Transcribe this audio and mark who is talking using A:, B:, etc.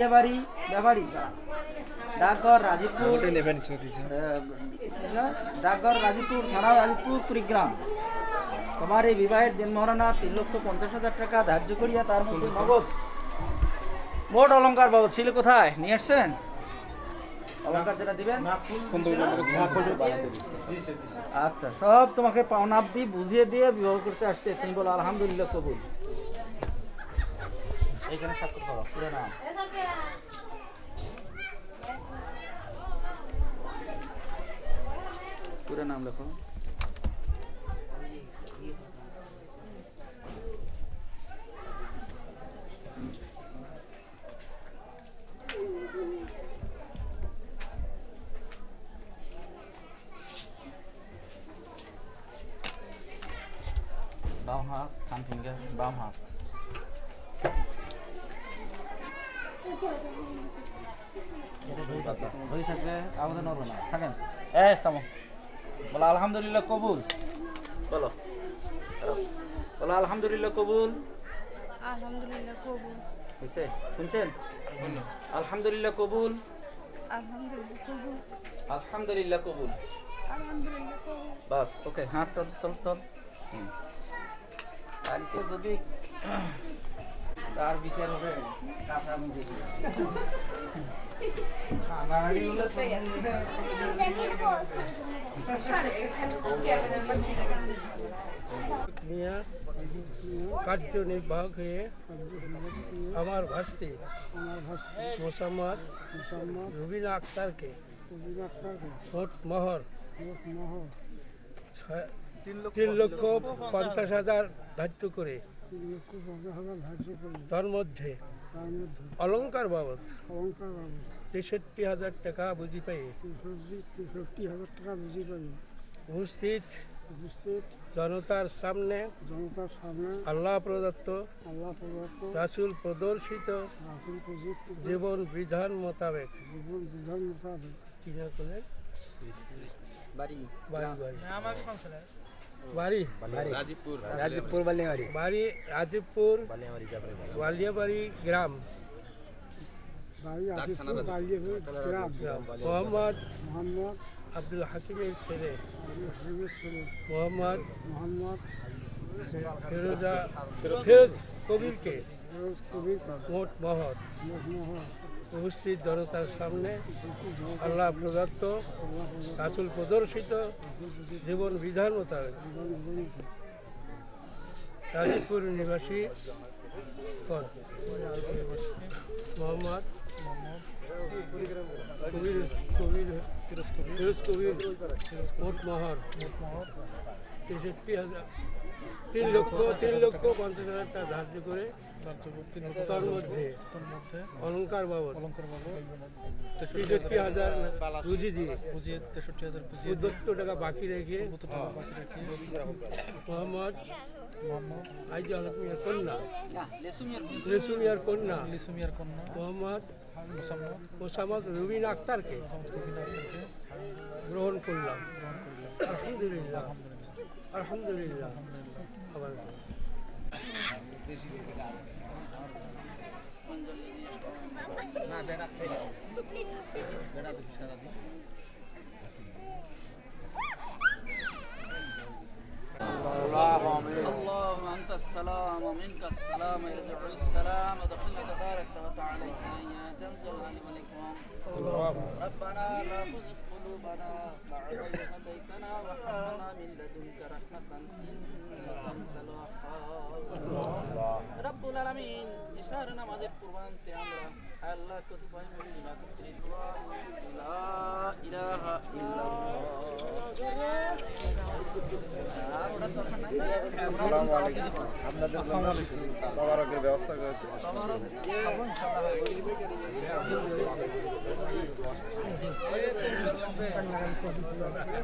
A: বাড়ি ব্যাপারী ডাকঘর রাজীবপুর ডাকঘর রাজীবপুর থানা রাজীবপুর কুড়িগ্রাম। তোমার এই বিবাহের দিন মহারানা তিন লক্ষ পঞ্চাশ হাজার টাকা ধার্য করিয়া তার মধ্যে নগদ। মোট অলংকার বাবদ ছিল কোথায়? নিয়ে আসছেন? যেটা দিবেন? আচ্ছা সব তোমাকে পাওনা দিয়ে বুঝিয়ে দিয়ে বিবাহ করতে আসছে। তুমি বলো আলহামদুলিল্লাহ কবুল। এইখানে স্বাক্ষর করো পুরো নাম। পুরো নাম লেখো। বাম হাত থাম ফিঙ্গার বাম হাত। দুই থাকবে আমাদের নড়বে না থাকেন এ থামো বলো আলহামদুলিল্লাহ কবুল। বলো। বলো আলহামদুলিল্লাহ কবুল।
B: আলহামদুলিল্লাহ কবুল
A: হয়েছে? শুনছেন? আলহামদুলিল্লাহ কবুল।
B: আলহামদুলিল্লাহ কবুল।
A: আলহামদুলিল্লাহ কবুল
B: আলহামদুলিল্লাহ কবুল
A: বাস ওকে তল তল কালকে যদি তার বিচার হবে কাঁচা মুখে
C: কার্যনির্বাহক হয়ে আমার ভাস্তি মোসাম্মদ রুবিনা আক্তারকে ভোট মহর। ছয়- তিন লক্ষ পঞ্চাশ হাজার ধার্য করে। তার মধ্যে অলংকার বাবদ তেষট্টি হাজার টাকা বুঝি পাই।
D: তেষট্টি হাজার টাকা বুঝি
C: উপস্থিত
D: উপস্থিত
C: জনতার সামনে
D: জনতার সামনে
C: আল্লাহ প্রদত্ত
D: আল্লাহ প্রদত্ত
C: রাসুল প্রদর্শিত জীবন বিধান মোতাবেক।
D: জীবন বিধান মোতাবেক
C: কিনা করে
A: বাড়ি।
C: বাড়ি বাড়ি বাড়ি
A: রাজীবপুর
C: রাজীবপুর বালিয়াবাড়ি বাড়ি রাজীবপুর বালিয়াবাড়ি গ্রাম
D: বাড়ি আসিফপুর বাড়িয়ে গ্রাম
C: গ্রাম মোহাম্মদ
D: মোহাম্মদ
C: আব্দুল হাকিমের ছেলে
D: আবুল হাবিবের
C: উপস্থিত জনতার সামনে আল্লাহ প্রদত্ত রাসুল প্রদর্শিত জীবন বিধান
D: জীবন বিধান
C: রাজীবপুর নিবাসী মোহাম্মদ কবির কবির ফিরোজ তেষট্টি হাজার তিন লক্ষ তিন লক্ষ পঞ্চাশ হাজার টাকা ধার্য করে তার মধ্যে অলংকার বাবদ তেষট্টি হাজার বুঝি দিয়ে
E: বুঝিয়ে তেষট্টি হাজার বুঝিয়ে
C: চোদ্দ টাকা বাকি রেখে মোহাম্মদ আইজ কন্যা,
A: লেসুমিয়ার
C: কন্যা, মোহাম্মদ
E: মোসাম্মদ
C: রুবিন আক্তারকে
E: মোহাম্মদ রবিন আক্তারকে
C: গ্রহণ করলাম
E: গ্রহণ করলেন
C: আলহামদুলিল্লাহ আলহামদুলিল্লাহ আবার
A: اللهم انت السلام ومنك السلام يرجع السلام ودخلنا تبارك وتعالى يا ذا الجلال আমিন। ইশার নামাজের পূর্বান্তে আমরা আল্লাহ
F: কতু ভাই ব্যবস্থা করেছে